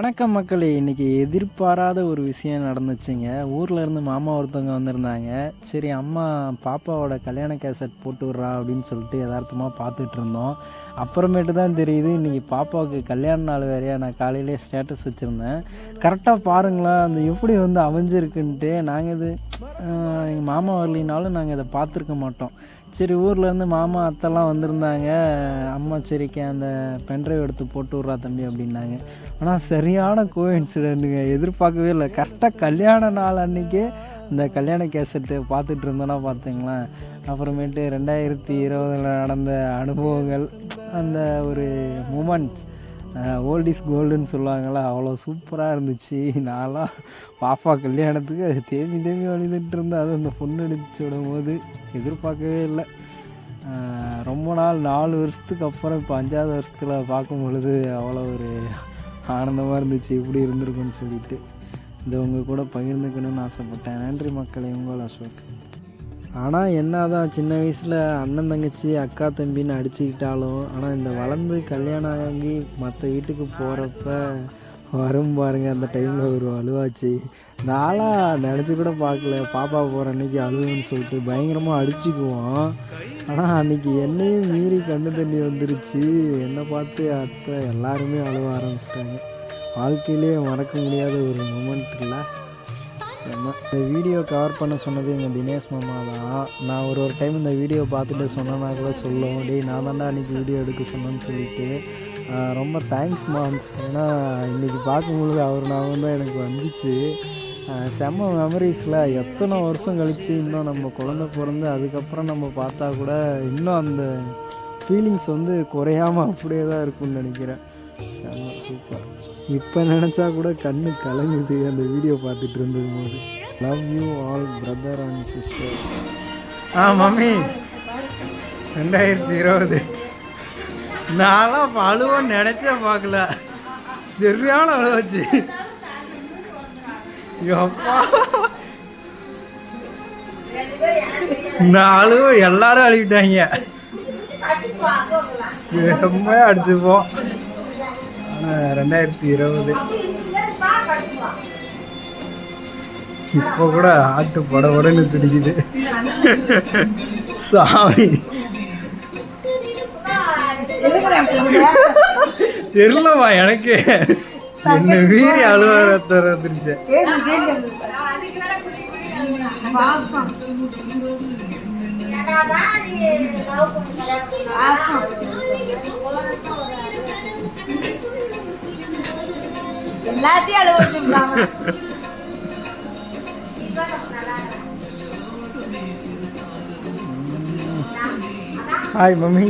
வணக்கம் மக்களே. இன்றைக்கி எதிர்பாராத ஒரு விஷயம் நடந்துச்சுங்க. ஊரில் இருந்து மாமா ஒருத்தவங்க வந்திருந்தாங்க. சரி அம்மா பாப்பாவோட கல்யாண கேசட் போட்டு விட்றா அப்படின்னு சொல்லிட்டு யதார்த்தமாக பார்த்துட்டு இருந்தோம். அப்புறமேட்டு தான் தெரியுது இன்றைக்கி பாப்பாவுக்கு கல்யாண நாள் வேறையா நான் காலையிலே ஸ்டேட்டஸ் வச்சுருந்தேன். கரெக்டாக பாருங்களேன் அந்த எப்படி வந்து அமைஞ்சிருக்குன்ட்டு. நாங்கள் இது எங்கள் மாமா வரலினாலும் நாங்கள் இதை பார்த்துருக்க மாட்டோம். சரி ஊர்லேருந்து மாமா அத்தைலாம் வந்திருந்தாங்க. அம்மா சரிக்கா அந்த பென்ட்ரைவ் எடுத்து போட்டு விட்றா தம்பி அப்படின்னாங்க. ஆனால் சரியான கோ இன்சிடெண்ட்டுங்க எதிர்பார்க்கவே இல்லை. கரெக்டாக கல்யாண நாள் அன்றைக்கி இந்த கல்யாண கேசட்டு பார்த்துட்டு இருந்தோன்னா பார்த்துங்களேன். அப்புறமேட்டு ரெண்டாயிரத்தி இருபதில் நடந்த அனுபவங்கள் அந்த ஒரு மூமெண்ட்ஸ் ஓல்ட் இஸ் கோல்டுன்னு சொல்லுவாங்கள்ல அவ்வளோ சூப்பராக இருந்துச்சு. நான்லாம் பாப்பா கல்யாணத்துக்கு அது தேம்பி தேம்பி அழுதுட்டு இருந்தேன் அதுவும் அந்த பொண்ணு அடிச்சு விடும் போது எதிர்பார்க்கவே இல்லை. ரொம்ப நாள் நாலு வருஷத்துக்கு அப்புறம் இப்போ அஞ்சாவது வருஷத்தில் பார்க்கும் பொழுது அவ்வளோ ஒரு ஆனந்தமாக இருந்துச்சு இப்படி இருந்திருக்குன்னு சொல்லிட்டு. இதை உங்கள் கூட பகிர்ந்துக்கணும்னு ஆசைப்பட்டேன். நன்றி மக்களை உங்கள் அசோக். ஆனால் என்னதான் சின்ன வயசில் அண்ணன் தங்கச்சி அக்கா தம்பின்னு அடிச்சுக்கிட்டாலும் ஆனால் இந்த வளர்ந்து கல்யாணம் ஆகி மற்ற வீட்டுக்கு போகிறப்ப வரும் பாருங்க அந்த டைமில் ஒரு அழுவாச்சு நாளாக நினச்சி கூட பார்க்கல. பாப்பா போகிற அன்னைக்கு அழுவுன்னு சொல்லிட்டு பயங்கரமாக அடிச்சுக்குவோம். ஆனால் அன்னைக்கு என்னையும் மீறி கண்ணு தண்ணி வந்துருச்சு. என்னை பார்த்து அத்தை எல்லாருமே அழுவ ஆரம்பிச்சிட்டாங்க. வாழ்க்கையிலே மறக்க முடியாத ஒரு மூமெண்ட் இல்லை. செம்ம. இந்த வீடியோ கவர் பண்ண சொன்னது எங்கள் தினேஷ் மாமா தான். நான் ஒரு ஒரு டைம் இந்த வீடியோ பார்த்துட்டு சொன்னேன்னா கூட சொல்லுவோம். டேய் நான் தான்டா அன்றைக்கி வீடியோ எடுக்க சொன்னேன்னு சொல்லிட்டு ரொம்ப தேங்க்ஸ் மாம்ஸ் ஏன்னா இன்றைக்கி பார்க்கும்பொழுது அவர் ஞாபகம் தான் எனக்கு வந்துச்சு. செம்ம மெமரிஸில் எத்தனை வருஷம் கழித்து இன்னும் நம்ம குழந்த பிறந்து அதுக்கப்புறம் நம்ம பார்த்தா கூட இன்னும் அந்த ஃபீலிங்ஸ் வந்து குறையாம அப்படியே தான் இருக்கும்னு நினைக்கிறேன். செம்ம சூப்பர். இப்போ நினச்சா கூட கண்ணு கலங்குது. அந்த வீடியோ பார்த்துட்டு இருந்தது போது love you all brother and sister ah mummy. ரெண்டாயிரத்தி இருபது. நான்லாம் இப்போ நினச்சே பார்க்கல. சரியான அழுவாச்சு எப்பா நான் அழுவ எல்லாரும் அழுவிட்டாங்க. செம்மையாக அடிச்சுப்போம். ரெண்டாயிரத்தி இருபது. இப்போ கூட ஆட்டு படபடன்னு துடிக்குது. சாமி. தெரியலவா எனக்கு. என்ன அலுவலகத்தை அலுவலகத்தர் வந்துருச்சு. எல்லாத்தையும் அழுவ வச்சுருந்தாங்க ஹாய் மம்மி